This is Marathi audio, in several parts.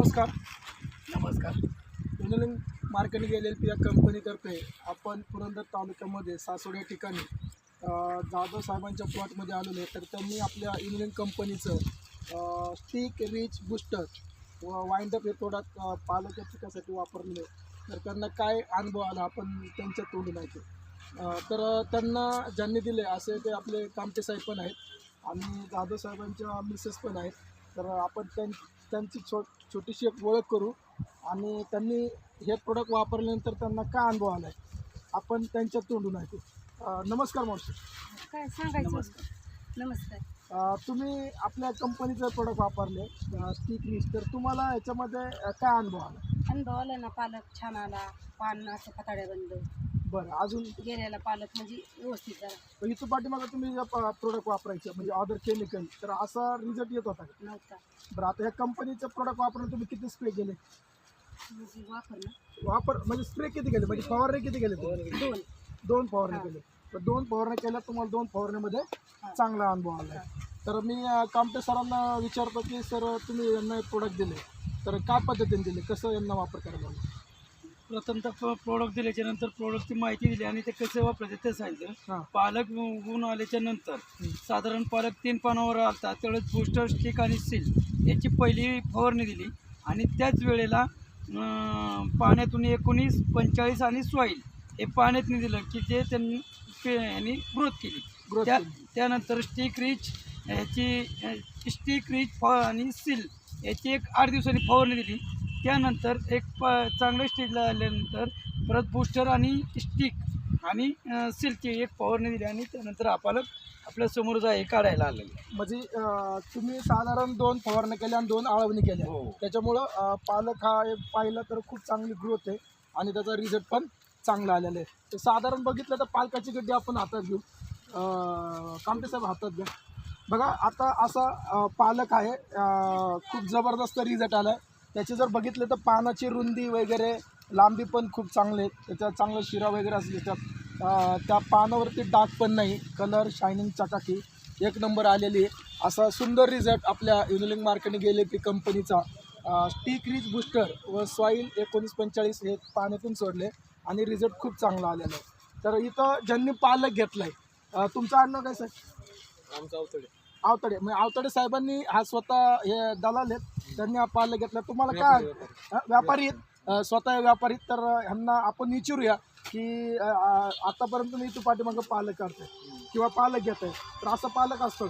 नमस्कार. नमस्कार. Engineering marketing L L P या कंपनीतर्फे आपण पुरंदर तालुक्यामध्ये सासवड या ठिकाणी जाधव साहेबांच्या प्लॉटमध्ये आलेलो आहे. तर त्यांनी आपल्या इंजिनिअरिंग कंपनीचं स्टिक रिच बुस्टर व वाइंडअप हे प्रोडक्ट पालक पिकासाठी वापरलेले तर त्यांना काय अनुभव आला आपण त्यांच्या तोंडून ऐकू. अ, तर त्यांना ज्यांनी दिले असे ते आपले कामटे साहेब पण आहेत आणि जाधव साहेबांच्या मिसेस पण आहेत. तर आपण त्यां त्यांची छो छोटीशी एक ओळख करू. आणि त्यांनी हे प्रोडक्ट वापरल्यानंतर त्यांना काय अनुभव आला आहे आपण त्यांच्या तोंडून ऐकू. अ, नमस्कार मावशी. काय सांगायचं? नमस्कार. अ, तुम्ही आपल्या कंपनीचं प्रोडक्ट वापरले स्टिक रिच तर तुम्हाला याच्यामध्ये अ, काय अनुभव आला? अनुभव आला ना पालक छान आला पान असं खताड्या बंद. बरं अजून? गेलेला पालक म्हणजे व्यवस्थित झाला इथं पाठीमागं तुम्ही प्रोडक्ट वापरायचे म्हणजे अदर केमिकल तर असा रिझल्ट येत होता का? नव्हता. बरं आता ह्या कंपनीचं प्रोडक्ट वापरून तुम्ही किती स्प्रे केले? म्हणजे वापर म्हणजे स्प्रे किती केले? म्हणजे फवारणी किती केले तुम्ही? दोन. दोन. फवारणी केले. तर दोन फवारण्या केल्या तुम्हाला दोन फवारण्यामध्ये चांगला अनुभव आला तर मी अं, कामटे सरांना विचारतो की सर तुम्ही यांना प्रोडक्ट दिले. तर काय पद्धतीने दिले? कसं यांना वापर करायला लागला? प्रथमतः प्रो प्रोडक्ट दिल्याच्या नंतर प्रोडक्टची माहिती दिली आणि ते कसे वापरायचे ते. सांगितलं पालक उगवून आल्याच्यानंतर. साधारण पालक तीन पानावर आलता त्यावेळेस बूस्टर स्टिक आणि सील याची पहिली फवारणी दिली आणि त्याच वेळेला पाण्यातून एकोणीस पंचेचाळीस आणि सॉईल हे पाण्यातून दिलं की जे त्यांनी यांनी ग्रोथ केली त्या. त्यानंतर स्टिक रिच याची स्टिक रिच फ आणि सील याची एक आठ दिवसांनी फवारणी दिली त्यानंतर एक प चांगल्या स्टेजला आल्यानंतर परत बूस्टर आणि स्टिक आणि सिल्कची एक फवारणी दिली आणि त्यानंतर आपल्याला आपल्यासमोर जाय काढायला आलं म्हणजे अं, तुम्ही साधारण दोन फवारण्या केल्या आणि दोन आळवणी केल्या. हो. त्याच्यामुळं अं, पालक हा एक पाहिलं तर खूप चांगली ग्रोथ आहे आणि त्याचा रिझल्ट पण चांगला आलेला आहे. तर साधारण बघितलं तर पालकाची गड्डी आपण हातात घेऊ. अं, कामटे साहेब हातात घ्या. बघा आता असा अं, पालक आहे अं, खूप जबरदस्त रिझल्ट आला आहे त्याचे जर बघितलं तर पानाची रुंदी वगैरे लांबी पण खूप चांगले आहेत त्याच्यात चांगलं शिरा वगैरे असले त्याच्यात अं, त्या पानावरती डाग पण नाही. कलर शायनिंग चकाकी. एक नंबर आलेली आहे. असा सुंदर रिझल्ट आपल्या युनिलिंग मार्केटिंग गेले पी कंपनीचा स्टिक रिच बुस्टर व सॉईल एकोणीस पंचेचाळीस हे पाण्यातून सोडले आणि रिझल्ट खूप चांगला आलेला आहे. तर इथं ज्यांनी पालक घेतलं आहे तुमचं आडनाव काय सर आमचं अवतडे. आवतडे म्हणजे आवतडे साहेबांनी हा स्वतः हे दलाल आहेत. त्यांनी पालक घेतला. तुम्हाला काय हा, व्यापारी आहेत अं, स्वतः व्यापारी आहेत. तर ह्यांना आपण विचारूया की अं, आतापर्यंत मी इथं पाठीमागं पालक करतोय किंवा पालक घेत आहे तर असं पालक असतो?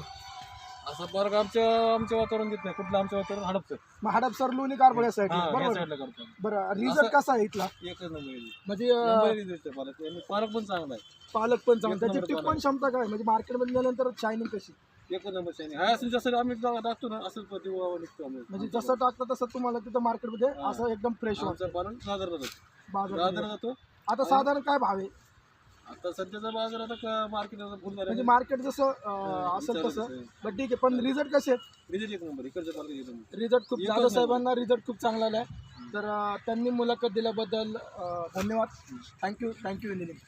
असा पार्क आमच्या आमच्या वातावरण देत नाही. कुठलं आमच्या वातावरण? हडपचं मग हडपसर लोणी कारपड्या साईड हा या बरोबर. साईडला करतो बरं रिझल्ट कसा आहे इथला? एकच नंबर आहे. म्हणजे अं, नंबर आहे तिथे. पालक आणि पालक पण चांगला आहे. पालक पण चांगला त्याची टिप्पण पालक. क्षमता काय? म्हणजे मार्केटमध्ये गेल्यानंतर शायनिंग कशी? एकच नंबर शाईनी हा असं जसं आम्ही टाकतो ना असंच निघतो आम्ही. म्हणजे जसं टाकतं तसं तुम्हाला तिथं मार्केटमध्ये हा. असं एकदम फ्रेश आमचं पालन जातो. आता साधारण काय भाव आहे? आता सध्याचा बाजार आता मार्केट फुल म्हणजे मार्केट जसं अं, असेल तसं. बट ठीक आहे पण रिझल्ट कसे आहेत? रिजेक्ट एक नंबर इकडच्या पार्क एक नंबर. रिझल्ट खूप जाधव. साहेबांना रिझल्ट खूप चांगला आला आहे तर अं, त्यांनी मुलाखत दिल्याबद्दल अं, धन्यवाद. Thank you thank you engineering